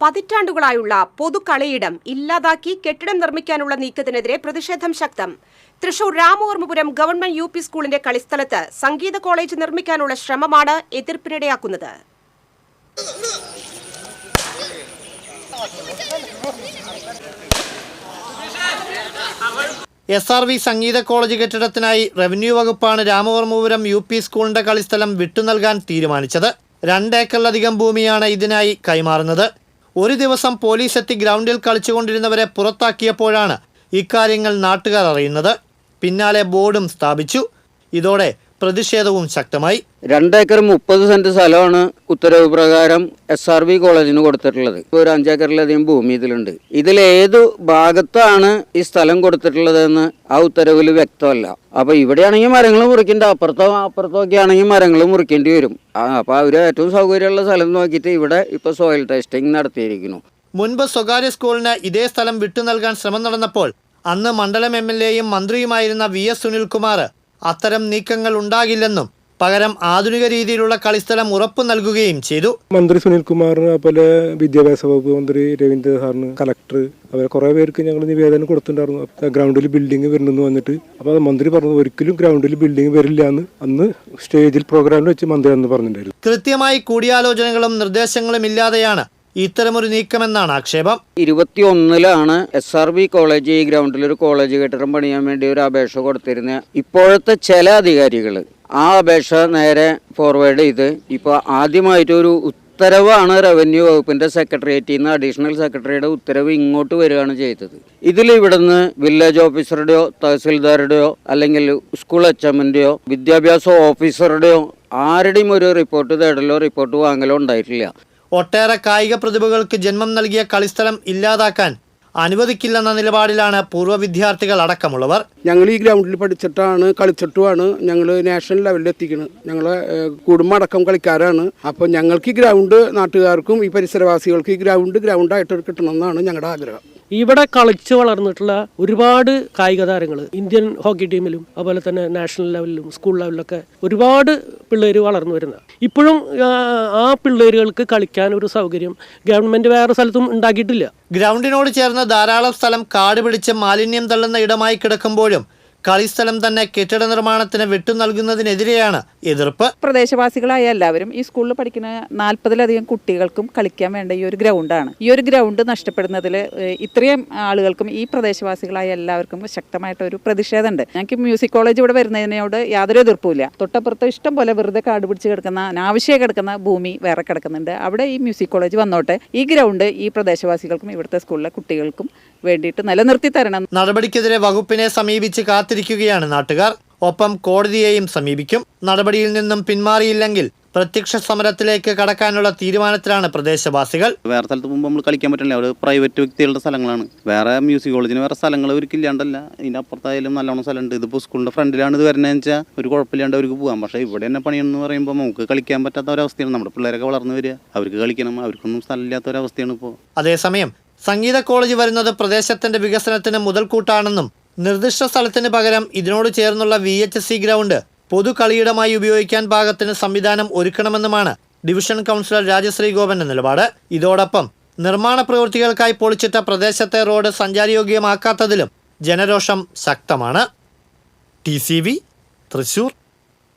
പതിറ്റാണ്ടുകളായുള്ള പൊതുകളിയിടം ഇല്ലാതാക്കി കെട്ടിടം നിർമ്മിക്കാനുള്ള നീക്കത്തിനെതിരെ പ്രതിഷേധം ശക്തം. Thrissur Ramavarmapuram government U P സ്കൂളിന്റെ കളിസ്ഥലത്ത് സംഗീത കോളേജ് നിർമ്മിക്കാനുള്ള ശ്രമമാണ് എതിർപ്പിനിടയാക്കുന്നത്. എസ് ആർ വി സംഗീത കോളേജ് കെട്ടിടത്തിനായി റവന്യൂ വകുപ്പാണ് രാമവർമ്മപുരം യു പി സ്കൂളിന്റെ കളിസ്ഥലം വിട്ടു നൽകാൻ തീരുമാനിച്ചത് രണ്ടേക്കറിലധികം ഭൂമിയാണ് ഇതിനായി കൈമാറുന്നത്. ഒരു ദിവസം പോലീസ് എത്തി ഗ്രൗണ്ടിൽ കളിച്ചുകൊണ്ടിരുന്നവരെ പുറത്താക്കിയപ്പോഴാണ് ഇക്കാര്യങ്ങൾ നാട്ടുകാർ അറിയുന്നത്. പിന്നാലെ ബോർഡും സ്ഥാപിച്ചു. ഇതോടെ പ്രതിഷേധവും ശക്തമായി. രണ്ടേക്കർ മുപ്പത് സെന്റ് സ്ഥലമാണ് ഉത്തരവ് പ്രകാരം എസ് ആർ ബി കോളേജിന് കൊടുത്തിട്ടുള്ളത്. ഇപ്പൊ ഒരു അഞ്ചേക്കറിലധികം ഭൂമി ഇതിലുണ്ട്. ഇതിൽ ഏതു ഭാഗത്താണ് ഈ സ്ഥലം കൊടുത്തിട്ടുള്ളതെന്ന് ആ ഉത്തരവിൽ വ്യക്തമല്ല. അപ്പൊ ഇവിടെയാണെങ്കിൽ മരങ്ങൾ മുറിക്കേണ്ട അപ്പുറത്തോ അപ്പുറത്തോ ഒക്കെ ആണെങ്കിൽ മരങ്ങൾ മുറിക്കേണ്ടി വരും. അപ്പൊ അവർ ഏറ്റവും സൗകര്യമുള്ള സ്ഥലം നോക്കിയിട്ട് ഇവിടെ ഇപ്പൊ സോയിൽ ടെസ്റ്റിംഗ് നടത്തിയിരിക്കുന്നു. മുൻപ് സ്വകാര്യ സ്കൂളിന് ഇതേ സ്ഥലം വിട്ടു നൽകാൻ ശ്രമം നടന്നപ്പോൾ അന്ന് മണ്ഡലം എം എൽ എയും മന്ത്രിയുമായിരുന്ന വി എസ് സുനിൽകുമാർ അത്തരം നീക്കങ്ങൾ ഉണ്ടാകില്ലെന്നും പകരം ആധുനിക രീതിയിലുള്ള കളിസ്ഥലം ഉറപ്പു നൽകുകയും ചെയ്തു. മന്ത്രി സുനിൽ കുമാറിന് അതുപോലെ വിദ്യാഭ്യാസ വകുപ്പ് മന്ത്രി രവീന്ദ്ര സാറിന് കലക്ടർ അവരെ കുറേ പേർക്ക് ഞങ്ങൾ നിവേദനം കൊടുത്തിട്ടുണ്ടായിരുന്നു. ഗ്രൗണ്ടിൽ ബിൽഡിംഗ് വരുന്നെന്ന് വന്നിട്ട് അപ്പോൾ അത് മന്ത്രി പറഞ്ഞു ഒരിക്കലും ഗ്രൗണ്ടിൽ ബിൽഡിംഗ് വരില്ല എന്ന് അന്ന് സ്റ്റേജിൽ പ്രോഗ്രാമിൽ വെച്ച് മന്ത്രി അന്ന് പറഞ്ഞിട്ടുണ്ടായിരുന്നു. കൃത്യമായി കൂടിയാലോചനകളും നിർദ്ദേശങ്ങളും ഇല്ലാതെയാണ് ഇത്തരമൊരു നീക്കമെന്നാണ് ആക്ഷേപം. ഇരുപത്തി ഒന്നിലാണ് എസ് ആർ ബി കോളേജ് ഈ ഗ്രൗണ്ടിൽ ഒരു കോളേജ് കെട്ടിടം പണിയാൻ വേണ്ടി ഒരു അപേക്ഷ കൊടുത്തിരുന്ന. ഇപ്പോഴത്തെ ചില അധികാരികൾ ആ അപേക്ഷ നേരെ ഫോർവേഡ് ചെയ്ത് ഇപ്പോൾ ആദ്യമായിട്ട് ഒരു ഉത്തരവാണ് റവന്യൂ വകുപ്പിന്റെ സെക്രട്ടേറിയറ്റിൽ നിന്ന് അഡീഷണൽ സെക്രട്ടറിയുടെ ഉത്തരവ് ഇങ്ങോട്ട് വരികയാണ് ചെയ്തത്. ഇതിൽ ഇവിടുന്ന് വില്ലേജ് ഓഫീസറുടെയോ തഹസിൽദാരുടെയോ അല്ലെങ്കിൽ സ്കൂൾ എച്ച് എമ്മിന്റെയോ വിദ്യാഭ്യാസ ഓഫീസറുടെയോ ആരുടെയും ഒരു റിപ്പോർട്ട് തേടലോ റിപ്പോർട്ട് വാങ്ങലോ ഉണ്ടായിട്ടില്ല. ഒട്ടേറെ കായിക പ്രതിഭകൾക്ക് ജന്മം നൽകിയ കളിസ്ഥലം ഇല്ലാതാക്കാൻ അനുവദിക്കില്ലെന്ന നിലപാടിലാണ് പൂർവ വിദ്യാർത്ഥികൾ അടക്കമുള്ളവർ. ഞങ്ങൾ ഈ ഗ്രൗണ്ടിൽ പഠിച്ചിട്ടാണ് കളിച്ചിട്ടുമാണ് ഞങ്ങൾ നാഷണൽ ലെവലിൽ എത്തിക്കുന്നത്. ഞങ്ങളെ കുടുംബം അടക്കം കളിക്കാരാണ്. അപ്പോൾ ഞങ്ങൾക്ക് ഈ ഗ്രൗണ്ട് നാട്ടുകാർക്കും ഈ പരിസരവാസികൾക്കും ഈ ഗ്രൗണ്ട് ഗ്രൗണ്ടായിട്ട് കിട്ടണമെന്നാണ് ഞങ്ങളുടെ ആഗ്രഹം. ഇവിടെ കളിച്ചു വളർന്നിട്ടുള്ള ഒരുപാട് കായിക താരങ്ങൾ ഇന്ത്യൻ ഹോക്കി ടീമിലും അതുപോലെ തന്നെ നാഷണൽ ലെവലിലും സ്കൂൾ ലെവലിലൊക്കെ ഒരുപാട് പിള്ളേർ വളർന്നു വരുന്ന. ഇപ്പോഴും ആ, പിള്ളേരുകൾക്ക് കളിക്കാൻ ഒരു സൗകര്യം ഗവൺമെന്റ് വേറെ സ്ഥലത്തും ഉണ്ടാക്കിയിട്ടില്ല. ഗ്രൗണ്ടിനോട് ചേർന്ന ധാരാളം സ്ഥലം കാട് പിടിച്ച് മാലിന്യം തള്ളുന്ന ഇടമായി കിടക്കുമ്പോഴും കളിസ്ഥലം തന്നെ കെട്ടിട നിർമ്മാണത്തിന് വിട്ടു നൽകുന്നതിനെതിരെയാണ് എതിർപ്പ്. പ്രദേശവാസികളായ എല്ലാവരും ഈ സ്കൂളിൽ പഠിക്കുന്ന നാൽപ്പതിലധികം കുട്ടികൾക്കും കളിക്കാൻ വേണ്ട ഈ ഒരു ഗ്രൗണ്ടാണ് ഈ ഒരു ഗ്രൗണ്ട് നഷ്ടപ്പെടുന്നതിൽ ഇത്രയും ആളുകൾക്കും ഈ പ്രദേശവാസികളായ എല്ലാവർക്കും ശക്തമായിട്ട് ഒരു പ്രതിഷേധമുണ്ട് ഞങ്ങൾക്ക് മ്യൂസിക് കോളേജ് ഇവിടെ വരുന്നതിനോട് യാതൊരു എതിർപ്പുമില്ല. തൊട്ടപ്പുറത്ത് ഇഷ്ടം പോലെ വെറുതെ കാട് പിടിച്ച് കിടക്കുന്ന അനാവശ്യ കിടക്കുന്ന ഭൂമി വേറെ കിടക്കുന്നുണ്ട്. അവിടെ ഈ മ്യൂസിക് കോളേജ് വന്നോട്ടെ. ഈ ഗ്രൗണ്ട് ഈ പ്രദേശവാസികൾക്കും ഇവിടുത്തെ സ്കൂളിലെ കുട്ടികൾക്കും വേണ്ടിയിട്ട് നിലനിർത്തി തരണം. നടപടിക്കെതിരെ വകുപ്പിനെ സമീപിച്ച് കാത്തിരിക്കുകയാണ് നാട്ടുകാർ. ഒപ്പം കോടതിയെയും സമീപിക്കും. നടപടിയിൽ നിന്നും പിന്മാറിയില്ലെങ്കിൽ പ്രത്യക്ഷ സമരത്തിലേക്ക് കടക്കാനുള്ള തീരുമാനത്തിലാണ് പ്രദേശവാസികൾ. വേറെ സ്ഥലത്ത് പോകുമ്പോൾ നമ്മൾ കളിക്കാൻ പറ്റില്ല. അവർ പ്രൈവറ്റ് വ്യക്തികളുടെ സ്ഥലങ്ങളാണ്. വേറെ മ്യൂസിക് കോളേജിന് വേറെ സ്ഥലങ്ങൾ അവർക്ക് ഇല്ലാണ്ടല്ല. ഇതിന്റെ അപ്പുറത്തായാലും നല്ലോണം സ്ഥലമുണ്ട്. ഇതിപ്പോൾ സ്കൂളിന്റെ ഫ്രണ്ടിലാണ് ഇത് വരുന്നതെന്ന് വെച്ചാൽ ഒരു കുഴപ്പമില്ലാണ്ട് അവർക്ക് പോകാം പക്ഷേ ഇവിടെ തന്നെ പണിയെന്ന് പറയുമ്പോൾ നമുക്ക് കളിക്കാൻ പറ്റാത്ത ഒരവസ്ഥയാണ്. നമ്മുടെ പിള്ളേരൊക്കെ വളർന്നു വരിക. അവർക്ക് കളിക്കണം. അവർക്കൊന്നും സ്ഥലമില്ലാത്ത ഒരവസ്ഥയാണ് ഇപ്പോൾ അതേസമയം സംഗീത കോളേജ് വരുന്നത് പ്രദേശത്തിന്റെ വികസനത്തിന് മുതൽക്കൂട്ടാണെന്നും നിർദ്ദിഷ്ട സ്ഥലത്തിന് പകരം ഇതിനോട് ചേർന്നുള്ള വി എച്ച് സി ഗ്രൗണ്ട് പൊതു കളിയിടമായി ഉപയോഗിക്കാൻ പാകത്തിന് സംവിധാനം ഒരുക്കണമെന്നുമാണ് ഡിവിഷൻ കൗൺസിലർ രാജശ്രീ ഗോപന്റെ നിലപാട്. ഇതോടൊപ്പം നിർമ്മാണ പ്രവൃത്തികൾക്കായി പൊളിച്ചിട്ട പ്രദേശത്തെ റോഡ് സഞ്ചാരയോഗ്യമാക്കാത്തതിലും ജനരോഷം ശക്തമാണ്. ടി തൃശൂർ.